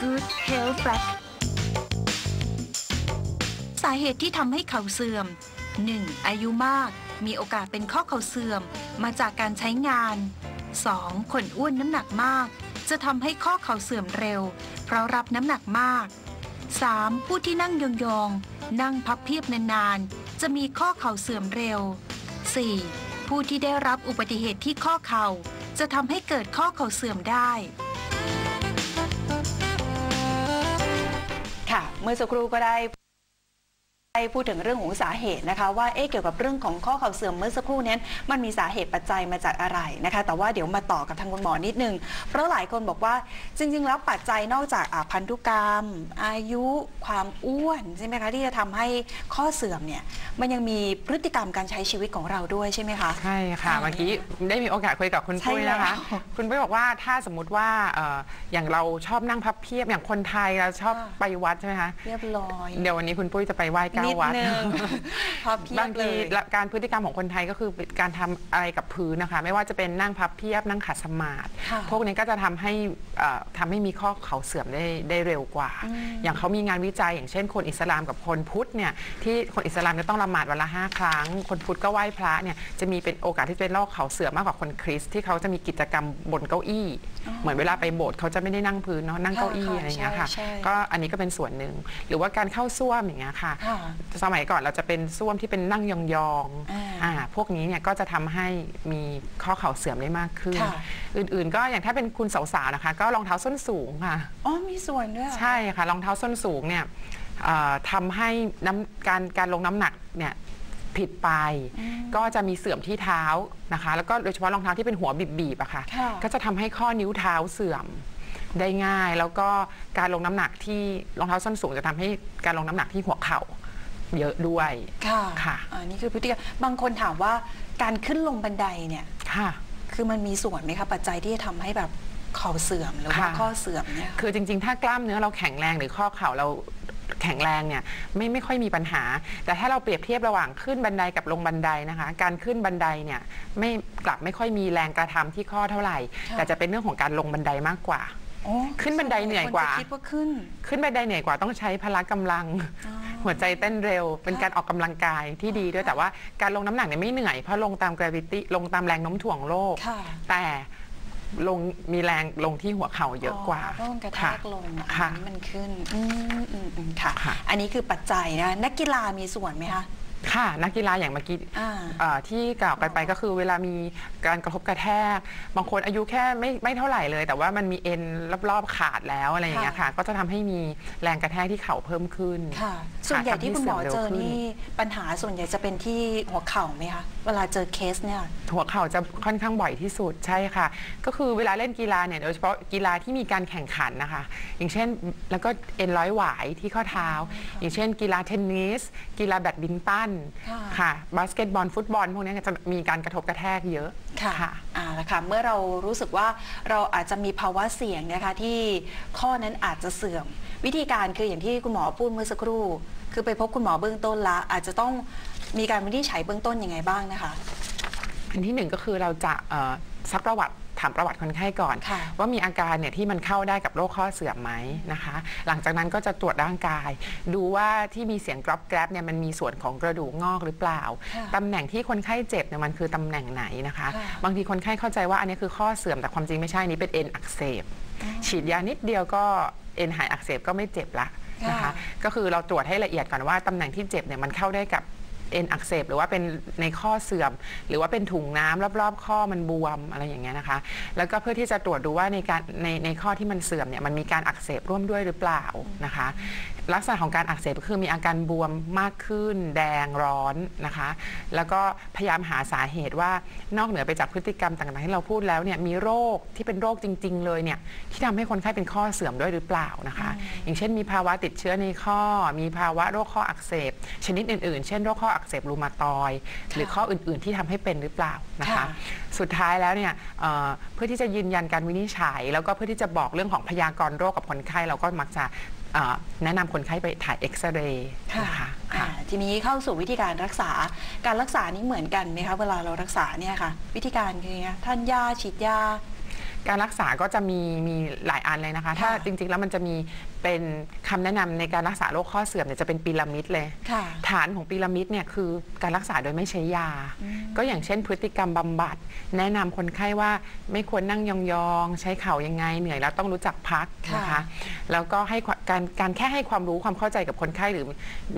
Good Health Fact สาเหตุที่ทำให้เข่าเสื่อม 1. อายุมาก มีโอกาสเป็นข้อเข่าเสื่อม มาจากการใช้งาน 2. คนอ้วนน้ำหนักมาก จะทำให้ข้อเข่าเสื่อมเร็ว เพราะรับน้ำหนักมาก 3. ผู้ที่นั่งยองๆ นั่งพับเพียบนานๆ จะมีข้อเข่าเสื่อมเร็ว 4. ผู้ที่ได้รับอุบัติเหตุที่ข้อเข่า จะทำให้เกิดข้อเข่าเสื่อมได้ ค่ะ เมื่อสักครู่ก็ได้ ได้พูดถึงเรื่องของสาเหตุนะคะ ว่าเอ๊ะเกี่ยวกับเรื่องของข้อเข่าเสื่อมเมื่อสักครู่นั้นมันมีสาเหตุปัจจัยมาจากอะไรนะคะ แต่ว่าเดี๋ยวมาต่อกับทางคุณหมอนิดนึง เพราะหลายคนบอกว่าจริง ๆ แล้วปัจจัยนอกจากอะพันธุกรรม อายุความอ้วนใช่ไหมคะที่จะทำให้ข้อเสื่อมเนี่ยมันยังมีพฤติกรรมการใช้ชีวิตของเราด้วยใช่ไหมคะใช่ค่ะอ่าเมื่อกี้ได้มีโอกาสคุยกับคุณใช่ปุ้ยนะคะแล้วคุณปุ้ยบอกว่าถ้าสมมติว่าเอ่ออย่างเราชอบนั่งพับเพียบอย่างคนไทยเราชอบค่ะไปวัดใช่ไหมคะเรียบร้อยเดี๋ยววันนี้คุณปุ้ยจะไปไหว้เก้านิดวัดนึงพอเพียบาบงเลทียและการพฤติกรรมของคนไทยก็คือการทำอะไรกับพื้นนะคะ ไม่ว่าจะเป็นนั่งพับเพียบนั่งขัดสมาธิค่ะ พวกนี้ก็จะทำให้เอ่อทำให้มีข้อเข่าเสื่อมได้ได้เร็วกว่าอืมอย่างเขามีงานวิจัย อย่างเช่น คนอิสลามกับคนพุทธเนี่ยที่คนอิสลามจะต้องละหมาดวันละห้าครั้ง คนพุทธก็ไหว้พระเนี่ยจะมีเป็นโอกาสที่จะเป็นโรคเข่าเสื่อมมากกว่าคนคริสต์ที่เขาจะมีกิจกรรมบนเก้าอี้เหมือนเวลาไปโบสถ์เขาจะไม่ได้นั่งพื้นเนาะนั่งเก้าอี้ค่ะอะไรอย่างเงี้ยค่ะใช่ใช่ก็อันนี้ก็เป็นส่วนหนึ่ง หรือว่าการเข้าส้วมอย่างเงี้ยค่ะค่ะสมัยก่อนเราจะเป็นส้วมที่เป็นนั่งยองอ่าๆอ่าพวกนี้เนี่ยก็จะทำให้มีข้อเข่าเสื่อมได้มากขึ้นค่ะอื่นๆ ก็อย่างถ้าเป็นคุณสาวๆนะคะ ก็รองเท้าส้นสูงค่ะอ๋อมีส่วนด้วยเหรอใช่ค่ะรองเท้าส้นสูงเนี่ยเอ่อทำให้น้ำการการลงน้ำหนักเนี่ย ผิดไป ก็จะมีเสื่อมที่เท้านะคะ แล้วก็โดยเฉพาะรองเท้าที่เป็นหัวบีบๆอะค่ะค่ะก็จะทำให้ข้อนิ้วเท้าเสื่อมได้ง่าย แล้วก็การลงน้ำหนักที่รองเท้าส้นสูงจะทำให้การลงน้ำหนักที่หัวเข่าเยอะด้วยค่ะค่ะอันนี้คือพฤติกรรมบางคนถามว่าการขึ้นลงบันไดเนี่ยค่ะ คือมันมีส่วนไหมคะปัจจัยที่จะทำให้แบบเข่าเสื่อมหรือว่าค่ะข้อเสื่อมเนี่ยคือจริงๆ ถ้ากล้ามเนื้อเราแข็งแรงหรือข้อเข่าเรา แข็งแรงเนี่ยไม่ไม่ค่อยมีปัญหา แต่ถ้าเราเปรียบเทียบระหว่างขึ้นบันไดกับลงบันไดนะคะ การขึ้นบันไดเนี่ยไม่กลับไม่ค่อยมีแรงกระทำที่ข้อเท่าไหร่ค่ะแต่จะเป็นเรื่องของการลงบันไดมากกว่าโอ้ขึ้นบันไดเหนื่อยกว่าคจะคิดว่าขึ้น ขึ้นบันไดเหนื่อยกว่าต้องใช้พละกำลังอ๋อหัวใจเต้นเร็ว เป็นการออกกำลังกายที่ดีด้วยแต่ว่าการลงน้ำหนักเนี่ยไม่เหนื่อยเพราะลงตาม gravity ลงตามแรงโน้มถ่วงโลกค่ะแต่ ลงมีแรงลงที่หัวเข่าเยอะกว่าเพราะมันกระแทค่กลงอะค่ะอันนี้มันขึ้นอืมอืมอืมค่ะค่ะ อันนี้คือปัจจัยนะนักกีฬามีส่วนไหมคะ ค่ะนักกีฬาอย่างเมื่อกี้อ่า เอ่อที่กล่าวกันไปก็คือเวลามีการกระทบกระแทก บางคนอายุแค่ไม่ไม่เท่าไหร่เลย แต่ว่ามันมีเอ็นรอบๆขาดแล้วอะไรอย่างเงี้ยค่ะ ก็จะทำให้มีแรงกระแทกที่เข่าเพิ่มขึ้นค่ะ ส่วนใหญ่ที่คุณหมอเจอทำให้สื่อมเร็วขึ้นนี่ปัญหาส่วนใหญ่จะเป็นที่หัวเข่าไหมคะ เวลาเจอเคสเนี่ย หัวเข่าจะค่อนข้างบ่อยที่สุดใช่ค่ะ ก็คือเวลาเล่นกีฬาเนี่ยโดยเฉพาะกีฬาที่มีการแข่งขันนะคะ อย่างเช่นแล้วก็เอ็นร้อยหวายที่ข้อเท้า อย่างเช่น กีฬาเทนนิสกีฬาแบดมินตันค่ะค่ะบาสเกตบอลฟุตบอลพวกนี้จะมีการกระทบกระแทกเยอะค่ะอ่าละค่ะเมื่อเรารู้สึกว่าเราอาจจะมีภาวะเสี่ยงนะคะที่ข้อนั้นอาจจะเสื่อม วิธีการคืออย่างที่คุณหมอพูดเมื่อสักครู่ คือไปพบคุณหมอเบื้องต้นละ อาจจะต้องมีการวินิจฉัยเบื้องต้นยังไงบ้างนะคะ อันที่หนึ่งก็คือเราจะเอ่อซักประวัติ ถามประวัติคนไข้ก่อนค่ะว่ามีอาการเนี่ยที่มันเข้าได้กับโรคข้อเสื่อมไหมนะคะ หลังจากนั้นก็จะตรวจร่างกาย ดูว่าที่มีเสียงกรอบแกรบเนี่ยมันมีส่วนของกระดูกงอกหรือเปล่าค่ะตำแหน่งที่คนไข้เจ็บเนี่ยมันคือตำแหน่งไหนนะคะค่ะบางทีคนไข้เข้าใจว่าอันนี้คือข้อเสื่อมแต่ความจริงไม่ใช่นี่เป็นเอ็นอักเสบฉีดยานิดเดียวก็เอ็นหายอักเสบก็ไม่เจ็บละนะคะค่ะก็คือเราตรวจให้ละเอียดก่อนว่าตำแหน่งที่เจ็บเนี่ยมันเข้าได้กับ เอ็นอักเสบหรือว่าเป็นในข้อเสื่อม หรือว่าเป็นถุงน้ำรอบๆ ข้อมันบวมอะไรอย่างเงี้ยนะคะ แล้วก็เพื่อที่จะตรวจดูว่าในการในในข้อที่มันเสื่อมเนี่ยมันมีการอักเสบร่วมด้วยหรือเปล่านะคะลักษณะของการอักเสบก็คือมีอาการบวมมากขึ้น แดงร้อนนะคะ แล้วก็พยายามหาสาเหตุว่านอกเหนือไปจากพฤติกรรมต่างๆที่เราพูดแล้วเนี่ยมีโรคที่เป็นโรคจริง ๆ เลยเนี่ยที่ทำให้คนไข้เป็นข้อเสื่อมด้วยหรือเปล่านะคะ อย่างเช่น มีภาวะติดเชื้อในข้อ มีภาวะโรคข้ออักเสบ ชนิดอื่น ๆ เช่นโรคข้ออักเสบรูมาตอยด์หรือข้ออื่น ๆ ที่ทำให้เป็นหรือเปล่านะคะค่ะสุดท้ายแล้วเนี่ยเอ่อเพื่อที่จะยืนยันการวินิจฉัย แล้วก็เพื่อที่จะบอกเรื่องของพยากรณ์โรคกับคนไข้เราก็มักจะเอ่อ แนะนำคนไข้ไปถ่ายเอ็กซเรย์นะคะอ่าค่ะทีนี้เข้าสู่วิธีการรักษา การรักษานี้เหมือนกันไหมคะเวลาเรารักษาเนี่ยค่ะ วิธีการคือไงทานยาฉีดยา การรักษาก็จะมีมีหลายอันเลยนะคะ ถ้าค่ะจริงๆ แล้วมันจะมีเป็นคำแนะนำในการรักษาโรคข้อเสื่อมเนี่ยจะเป็นพีระมิดเลยค่ะฐานของพีระมิดเนี่ยคือการรักษาโดยไม่ใช้ยา ก็อย่างเช่นพฤติกรรมบำบัด แนะนำคนไข้ว่าไม่ควรนั่งยองๆ ใช้เข่ายังไง เหนื่อยแล้วต้องรู้จักพักนะคะค่ะแล้วก็ให้ความการการแค่ให้ความรู้ความเข้าใจกับคนไข้หรือ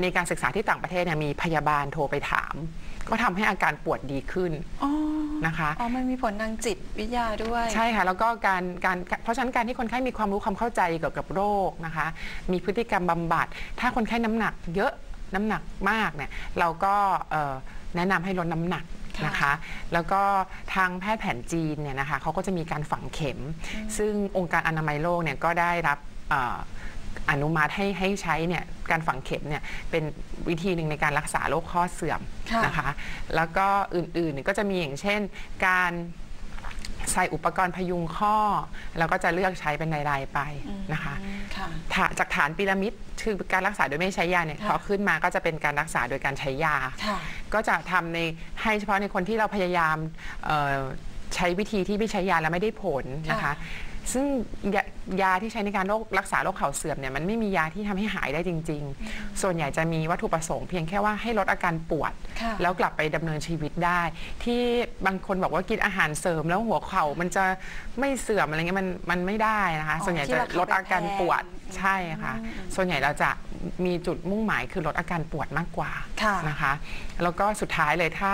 ในการศึกษาที่ต่างประเทศเนี่ยมีพยาบาลโทรไปถาม ก็ทำให้อาการปวดดีขึ้นอ๋อนะคะอ๋อมันมีผลทางจิตวิทยาด้วย ใช่ค่ะแล้วก็การการเพราะฉะนั้นการที่คนไข้มีความรู้ความเข้าใจเกี่ยวกับโรคนะคะ มีพฤติกรรมบำบัด ถ้าคนไข้น้ำหนักเยอะน้ำหนักมากเนี่ยเราก็เอ่อแนะนำให้ลดน้ำหนักค่ะนะคะ แล้วก็ทางแพทย์แผนจีนเนี่ยนะคะเขาก็จะมีการฝังเข็ม ซึ่งองค์การอนามัยโลกเนี่ยก็ได้รับเอ่ออนุมัติให้ให้ใช้เนี่ยการฝังเข็มเนี่ยเป็นวิธีหนึ่งในการรักษาโรคข้อเสื่อมค่ะนะคะ แล้วก็อื่นๆก็จะมีอย่างเช่น การใส่อุปกรณ์พยุงข้อ แล้วก็จะเลือกใช้เป็นรายๆไปนะคะอืมค่ะฐานจากฐานพีระมิดคือการรักษาโดยไม่ใช้ยาเนี่ยค่ะพอขึ้นมาก็จะเป็นการรักษาโดยการใช้ยาค่ะก็จะทำในให้เฉพาะในคนที่เราพยายามเอ่อใช้วิธีที่ไม่ใช้ยาแล้วไม่ได้ผลนะคะค่ะ ซึ่งยายาที่ใช้ในการโรครักษาโรคเข่าเสื่อมเนี่ยมันไม่มียาที่ทำให้หายได้จริง ๆ ส่วนใหญ่จะมีวัตถุประสงค์เพียงแค่ว่าให้ลดอาการปวดค่ะแล้วกลับไปดำเนินชีวิตได้ ที่บางคนบอกว่ากินอาหารเสริมแล้วหัวเข่ามันจะไม่เสื่อมอะไรเงี้ยมันมันไม่ได้นะคะอ๋อส่วนใหญ่ที่จะราคาลดอาการปวดแพง ใช่ค่ะ ส่วนใหญ่เราจะมีจุดมุ่งหมายคือลดอาการปวดมากกว่าค่ะนะคะ แล้วก็สุดท้ายเลยถ้า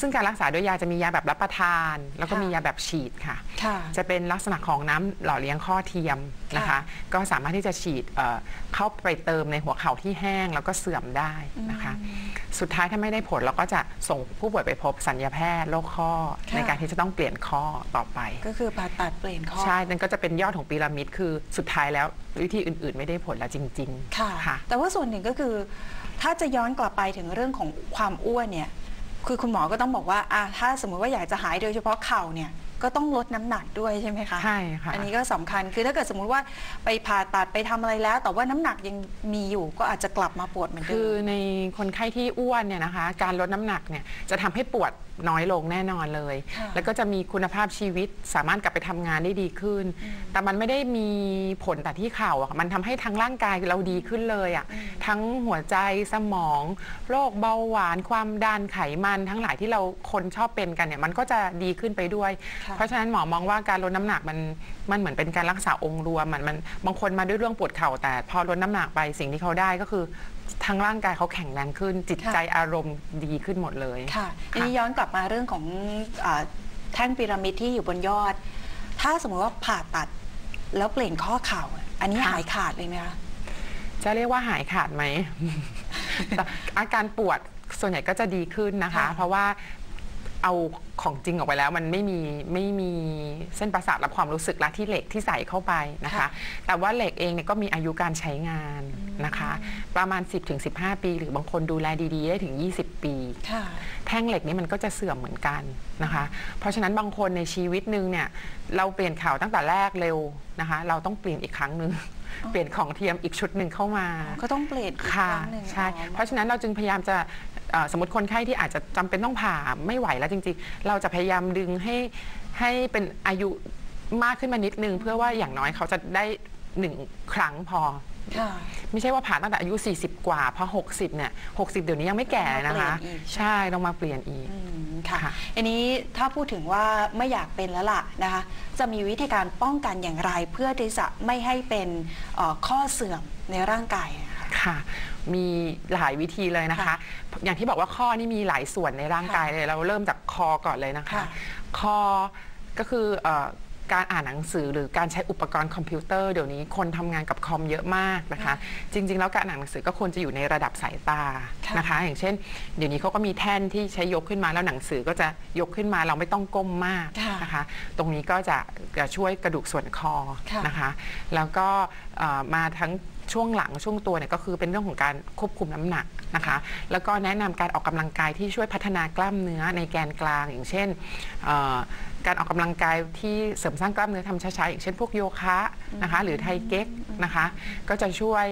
ซึ่งการรักษาด้วยยาจะมียาแบบรับประทาน แล้วก็ค่ะมียาแบบฉีดค่ะค่ะ จะเป็นลักษณะของน้ำหล่อเลี้ยงข้อเทียมนะคะค่ะก็สามารถที่จะฉีดเอ่อเข้าไปเติมในหัวเข่าที่แห้งแล้วก็เสื่อมได้นะคะ สุดท้ายถ้าไม่ได้ผลเราก็จะส่งผู้ป่วยไปพบสัญญาแพทย์โรคข้อค่ะในการที่จะต้องเปลี่ยนข้อต่อไป ก็คือผ่าตัดเปลี่ยนข้อ ใช่ นั่นก็จะเป็นยอดของพีระมิดคือสุดท้ายแล้ววิธีอื่น ๆ ไม่ได้ผลแล้วจริง ๆ ค่ะค่ะแต่ว่าส่วนหนึ่งก็คือ ถ้าจะย้อนกลับไปถึงเรื่องของความอ้วนเนี่ยคือคุณหมอก็ต้องบอกว่าอะถ้าสมมุติว่าอยากจะหายโดยเฉพาะเข่าเนี่ย ก็ต้องลดน้ำหนักด้วยใช่ไหมคะใช่ค่ะอันนี้ก็สำคัญคือถ้าเกิดสมมุติว่าไปผ่าตัดไปทำอะไรแล้ว แต่ว่าน้ำหนักยังมีอยู่ก็อาจจะกลับมาปวดเหมือนเดิคือมในคนไข้ที่อ้วนเนี่ยนะคะ การลดน้ำหนักเนี่ยจะทำให้ปวด น้อยลงแน่นอนเลยค่ะแล้วก็จะมีคุณภาพชีวิตสามารถกลับไปทำงานได้ดีขึ้น แต่มันไม่ได้มีผลแต่ที่เข่าอะค่ะมันทำให้ทั้งร่างกายเราดีขึ้นเลยอะทั้งหัวใจสมองโรคเบาหวานความดันไขมันทั้งหลายที่เราคนชอบเป็นกันเนี่ยมันก็จะดีขึ้นไปด้วยค่ะเพราะฉะนั้นหมอมองว่าการลดน้ำหนักมันมันเหมือนเป็นการรักษาองค์รวมมันมันบางคนมาด้วยเรื่องปวดเข่าแต่พอลดน้ำหนักไปสิ่งที่เขาได้ก็คือ ทั้งร่างกายเขาแข็งแรงขึ้น จิตค่ะใจอารมณ์ดีขึ้นหมดเลยค่ะทีนี้ย้อนกลับมาเรื่องของอาแท่งพีระมิดที่อยู่บนยอด ถ้าสมมติว่าผ่าตัดแล้วเปลี่ยนข้อเข่าอะอันนี้ค่ะหายขาดเลยไหมคะจะเรียกว่าหายขาดไหมแต่อาการปวดส่วนใหญ่ก็จะดีขึ้นนะคะค่ะเพราะว่า เอาของจริงออกไปแล้ว มันไม่มีไม่มีเส้นประสาทรับความรู้สึกละที่เหล็กที่ใส่เข้าไปนะคะ แต่ว่าเหล็กเองเนี่ยก็มีอายุการใช้งานนะคะ ประมาณ 10-15 ปี หรือบางคนดูแลดีๆ ได้ถึง 20 ปีค่ะแท่งเหล็กนี้มันก็จะเสื่อมเหมือนกันนะคะ เพราะฉะนั้นบางคนในชีวิตหนึ่งเนี่ยเราเปลี่ยนข่าวตั้งแต่แรกเร็วนะคะ เราต้องเปลี่ยนอีกครั้งหนึ่งเปลี่ยนของเทียมอีกชุดหนึ่งเข้ามา ก็ต้องเปลี่ยนอีกคค่ะรั้งหนึ่งใช่อ๋อเพราะฉะนั้นเราจึงพยายามจะเอ่อ สมมติคนไข้ที่อาจจะจำเป็นต้องผ่าไม่ไหวแล้วจริงๆ เราจะพยายามดึงให้ให้เป็นอายุมากขึ้นมานิดนึง เพื่อว่าอย่างน้อยเขาจะได้หนึ่งครั้งพอค่ะไม่ใช่ว่าผ่าตั้งแต่อายุ 40 กว่าพอ60 เนี่ย 60 เดี๋ยวนี้ยังไม่แก่นะคะต้องมาเปลี่ยนอีกใช่ต้องมาเปลี่ยนอีกอืมค่ะค่ะอันนี้ถ้าพูดถึงว่าไม่อยากเป็นแล้วล่ะนะคะ จะมีวิธีการป้องกันอย่างไรเพื่อที่จะไม่ให้เป็นเอ่อข้อเสื่อมในร่างกายนะ คะค่ะ มีหลายวิธีเลยนะคะค่ะอย่างที่บอกว่าข้อนี่มีหลายส่วนในร่างกายเลย เราเริ่มจากคอก่อนเลยนะคะค่ะคอก็คือเออการอ่านหนังสือหรือการใช้อุปกรณ์คอมพิวเตอร์เดี๋ยวนี้คนทำงานกับคอมเยอะมากนะคะ จริง ๆ แล้วการอ่านหนังสือก็ควรจะอยู่ในระดับสายตาค่ะนะคะ อย่างเช่น เดี๋ยวนี้เขาก็มีแท่นที่ใช้ยกขึ้นมาแล้วหนังสือก็จะยกขึ้นมาเราไม่ต้องก้มมากค่ะนะคะ ตรงนี้ก็จะจะช่วยกระดูกส่วนคอค่ะนะคะ แล้วก็เอ่อมาทั้ง ช่วงหลังช่วงตัวเนี่ยก็คือเป็นเรื่องของการควบคุมน้ำหนักนะคะ แล้วก็แนะนำการออกกำลังกายที่ช่วยพัฒนากล้ามเนื้อในแกนกลาง อย่างเช่นเอ่อการออกกำลังกายที่เสริมสร้างกล้ามเนื้อทำช้าๆอย่างเช่นพวกโยคะนะคะหรือไทเก๊กนะคะ ก็จะช่วย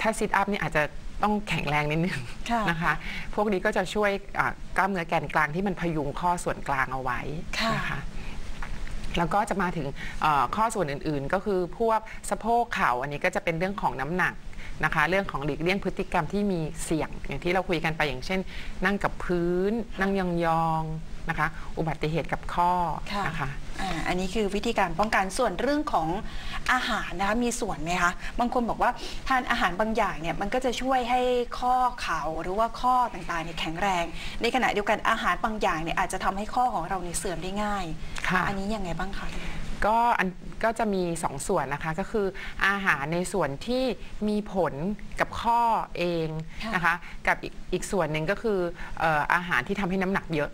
ถ้าซิทอัพนี่อาจจะต้องแข็งแรงนิดนึงค่ะนะคะ พวกนี้ก็จะช่วยอ่ากล้ามเนื้อแกนกลางที่มันพยุงข้อส่วนกลางเอาไว้ค่ะนะคะ แล้วก็จะมาถึงข้อส่วนอื่นๆ ก็คือพวกสะโพกเข่าอันนี้ก็จะเป็นเรื่องของน้ำหนักนะคะเรื่องของหลีกเลี่ยงพฤติกรรมที่มีเสี่ยง อย่างที่เราคุยกันไปอย่างเช่น นั่งกับพื้น นั่งยองๆ นะคะ อุบัติเหตุกับข้อค่ะนะคะอ่าอันนี้คือวิธีการป้องกันส่วนเรื่องของอาหารนะคะมีส่วนไหมคะบางคนบอกว่าทานอาหารบางอย่างเนี่ยมันก็จะช่วยให้ข้อเข่าหรือว่าข้อต่างๆเนี่ยแข็งแรง ในขณะเดียวกันอาหารบางอย่างเนี่ยอาจจะทำให้ข้อของเราเนี่ยเสื่อมได้ง่ายค่ะอันนี้ยังไงบ้างคะก็อันก็จะมี2ส่วนนะคะก็คืออาหารในส่วนที่มีผลกับข้อเองค่ะนะคะกับอีกอีกส่วนหนึ่งก็คือเอ่ออาหารที่ทำให้น้ำหนักเยอะ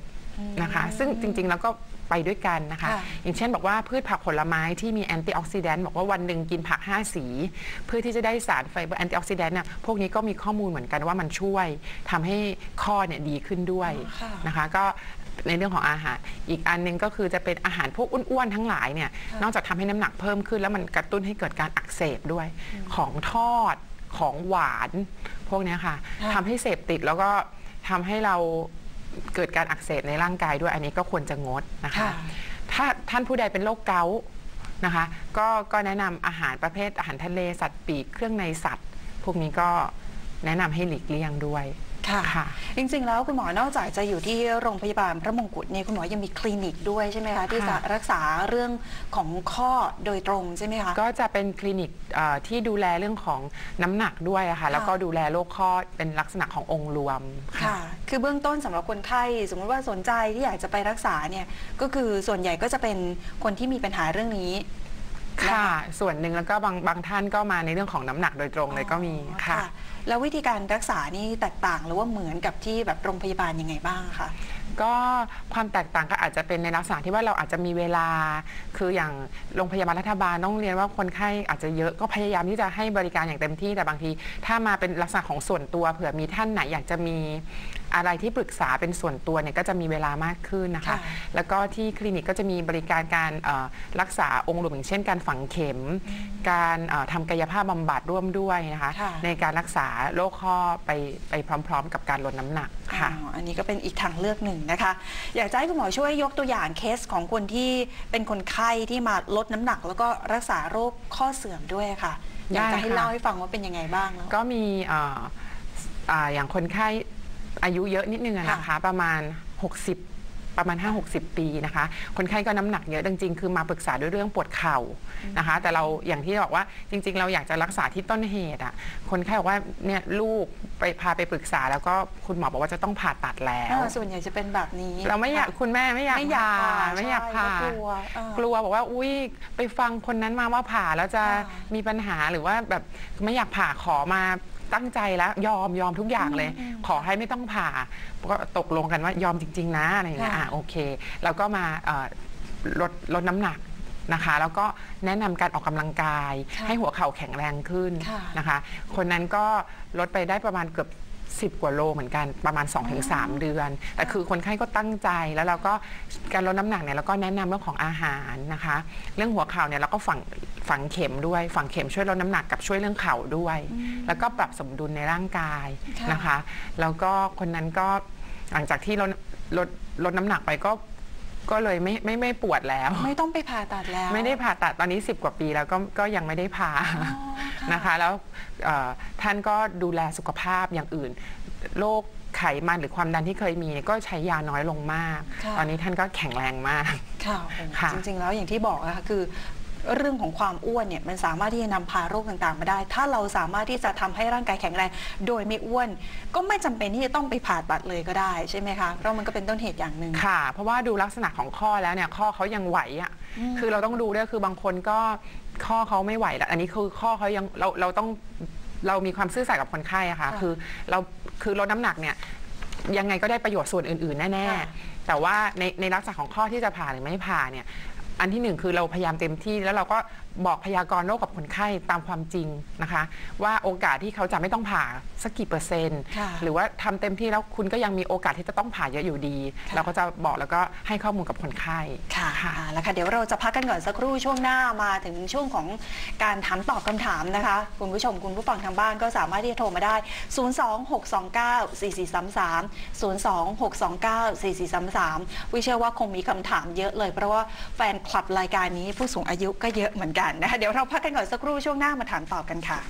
นะคะ ซึ่งจริงๆแล้วก็ไปด้วยกันนะคะค่ะอย่างเช่นบอกว่าพืชผักผลไม้ที่มีแอนตี้ออกซิแดนต์บอกว่าวันหนึ่งกินผัก 5 สี เพื่อที่จะได้สารไฟเบอร์แอนตี้ออกซิแดนต์เนี่ยพวกนี้ก็มีข้อมูลเหมือนกันว่ามันช่วยทำให้ข้อเนี่ยดีขึ้นด้วยค่ะนะคะ ก็ในเรื่องของอาหาร อีกอันหนึงก็คือจะเป็นอาหารพวกอ้วนๆทั้งหลายเนี่ยนอกจากทำให้น้ำหนักเพิ่มขึ้น แล้วมันกระตุ้นให้เกิดการอักเสบด้วยของทอดของหวาน พวกเนี้ยค่ะค่ะทำให้เสพติดแล้วก็ทำให้เรา เกิดการอักเสบในร่างกายด้วยอันนี้ก็ควรจะงดนะคะค่ะถ้าท่านผู้ใดเป็นโรคเกาต์นะคะ ก็ก็แนะนำอาหารประเภทอาหารทะเลสัตว์ปีกเครื่องในสัตว์ พวกนี้ก็แนะนำให้หลีกเลี่ยงด้วย ค่ะค่ะ จริงๆ แล้วคุณหมอนอกจากจะอยู่ที่โรงพยาบาลพระมงกุฎเนี่ยคุณหมอยังมีคลินิกด้วยใช่ไหมคะที่จะค่ะรักษาเรื่องของข้อโดยตรงใช่ไหมคะก็จะเป็นคลินิกเอ่อที่ดูแลเรื่องของน้ำหนักด้วยอะค่ะแล้วก็ดูแลโรคข้อเป็นลักษณะขององค์รวมค่ะ คือเบื้องต้นสำหรับคนไข้สมมติว่าสนใจที่อยากจะไปรักษาเนี่ยก็คือส่วนใหญ่ก็จะเป็นคนที่มีปัญหาเรื่องนี้ ค่ะ ส่วนหนึ่งแล้วก็บางบางท่านก็มาในเรื่องของน้ำหนักโดยตรงเลยก็มีอ๋อค่ะ แล้ววิธีการรักษานี่แตกต่างหรือว่าเหมือนกับที่แบบโรงพยาบาลยังไงบ้างคะ ก็ความแตกต่างก็อาจจะเป็นในลักษณะที่ว่าเราอาจจะมีเวลา คืออย่างโรงพยาบาลรัฐบาลต้องเรียนว่าคนไข้อาจจะเยอะก็พยายามที่จะให้บริการอย่างเต็มที่แต่บางที ถ้ามาเป็นลักษณะของส่วนตัวเผื่อมีท่านไหนอยากจะมีอะไรที่ปรึกษาเป็นส่วนตัวเนี่ยก็จะมีเวลามากขึ้นนะคะค่ะแล้วก็ที่คลินิกก็จะมีบริการการเอ่อรักษาองค์รวมอย่างเช่น การฝังเข็ม การเอ่อทำกายภาพบำบัดร่วมด้วยนะคะค่ะในการรักษาโรคข้อไปไปพร้อม ๆ กับการลดน้ำหนักค่ะอ๋ออันนี้ก็เป็นอีกทางเลือกหนึ่งนะคะ อยากจะให้คุณหมอช่วยยกตัวอย่างเคสของคนที่เป็นคนไข้ที่มาลดน้ำหนัก แล้วก็รักษาโรคข้อเสื่อมด้วยค่ะ อยากจะให้ได้ค่ะเล่าให้ฟังว่าเป็นยังไงบ้างแล้วก็มีเอ่ออ่าอย่างคนไข้อายุเยอะนิดนึงอะนะคะ ประมาณ 60 ประมาณ 5-60 ปีนะคะ คนไข้ก็น้ำหนักเยอะจริงๆ คือมาปรึกษาด้วยเรื่องปวดเข่านะคะ แต่เราอย่างที่บอกว่าจริง ๆ เราอยากจะรักษาที่ต้นเหตุอะคนไข้บอกว่าเนี่ยลูกไปพาไปปรึกษาแล้วก็คุณหมอบอกว่าจะต้องผ่าตัดแล้วอ่าส่วนใหญ่จะเป็นแบบนี้ เราไม่อยากค่ะคุณแม่ไม่อยากไม่อยากผ่าผ่าไม่อยากใช่ผ่าก็กลัวอ่ากลัวบอกว่าอุ้ยไปฟังคนนั้นมาว่าผ่าแล้วจะค่ะมีปัญหาหรือว่าแบบไม่อยากผ่าขอมา ตั้งใจแล้วยอมยอมทุกอย่างเลย ขอให้ไม่ต้องผ่าก็ตกลงกันว่ายอมจริง ๆ นะอะไรอย่างเงี้ยค่ะอะโอเค แล้วก็มาเอ่อลดลดน้ำหนักนะคะแล้วก็แนะนำการออกกำลังกายค่ะให้หัวเข่าแข็งแรงขึ้นค่ะนะคะ คนนั้นก็ลดไปได้ประมาณเกือบ 10 กว่าโลเหมือนกันประมาณ 2-3 เดือน แต่คือคนไข้ก็ตั้งใจแล้วเราก็การลดน้ำหนักเนี่ยเราก็แนะนำเรื่องของอาหารนะคะ เรื่องหัวเข่าเนี่ยเราก็ฝังฝังเข็มด้วยฝังเข็มช่วยลดน้ำหนักกับช่วยเรื่องเข่าด้วย แล้วก็ปรับสมดุลในร่างกายค่ะนะคะ แล้วก็คนนั้นก็หลังจากที่ลดลดลดน้ำหนักไปก็ ก็เลยไม่ไม่ไม่ปวดแล้ว ไม่ต้องไปผ่าตัดแล้ว ไม่ได้ผ่าตัดตอนนี้ 10 กว่าปีแล้วก็ก็ยังไม่ได้ผ่าอ๋อค่ะนะคะ แล้วเอ่อท่านก็ดูแลสุขภาพอย่างอื่นโรคไขมันหรือความดันที่เคยมีก็ใช้ยาน้อยลงมากค่ะตอนนี้ท่านก็แข็งแรงมากค่ะโอ้โหค่ะจริงๆแล้วอย่างที่บอกนะคะคือ เรื่องของความอ้วนเนี่ยมันสามารถที่จะนำพาโรคต่างๆมาได้ ถ้าเราสามารถที่จะทำให้ร่างกายแข็งแรง โดยไม่อ้วน ก็ไม่จำเป็นที่จะต้องไปผ่าตัดเลยก็ได้ใช่ไหมคะเพราะมันก็เป็นต้นเหตุอย่างหนึ่งค่ะ เพราะว่าดูลักษณะของข้อแล้วเนี่ยข้อเขายังไหวอะอืมคือเราต้องดูด้วยคือบางคนก็ข้อเขาไม่ไหวแล้วอันนี้คือข้อเขายังเราเราต้องเรามีความซื่อสัตย์กับคนไข้อะค่ะค่ะคือเราคือลดน้ำหนักเนี่ยยังไงก็ได้ประโยชน์ส่วนอื่น ๆ แน่ค่ะๆแต่ว่าในในลักษณะของข้อที่จะผ่าหรือไม่ผ่าเนี่ย อันที่หนึ่งคือเราพยายามเต็มที่แล้วเราก็ บอกพยากรณ์โรคกับคนไข้ตามความจริงนะคะ ว่าโอกาสที่เขาจะไม่ต้องผ่าสักกี่เปอร์เซ็นต์ค่ะหรือว่าทำเต็มที่แล้วคุณก็ยังมีโอกาสที่จะต้องผ่าเยอะอยู่ดีค่ะเราก็จะบอกแล้วก็ให้ข้อมูลกับคนไข้ค่ะอ่าแล้วค่ะเดี๋ยวเราจะพักกันก่อนสักครู่ช่วงหน้ามาถึงช่วงของการถามตอบคำถามนะคะ คุณผู้ชมคุณผู้ฟังทางบ้านก็สามารถที่จะโทรมาได้ 026294433 026294433วิเชื่อว่าคงมีคำถามเยอะเลย เพราะว่าแฟนคลับรายการนี้ผู้สูงอายุก็เยอะเหมือนกันนะคะเดี๋ยวเราพักกันก่อนสักครู่ช่วงหน้ามาถามตอบกันค่ะ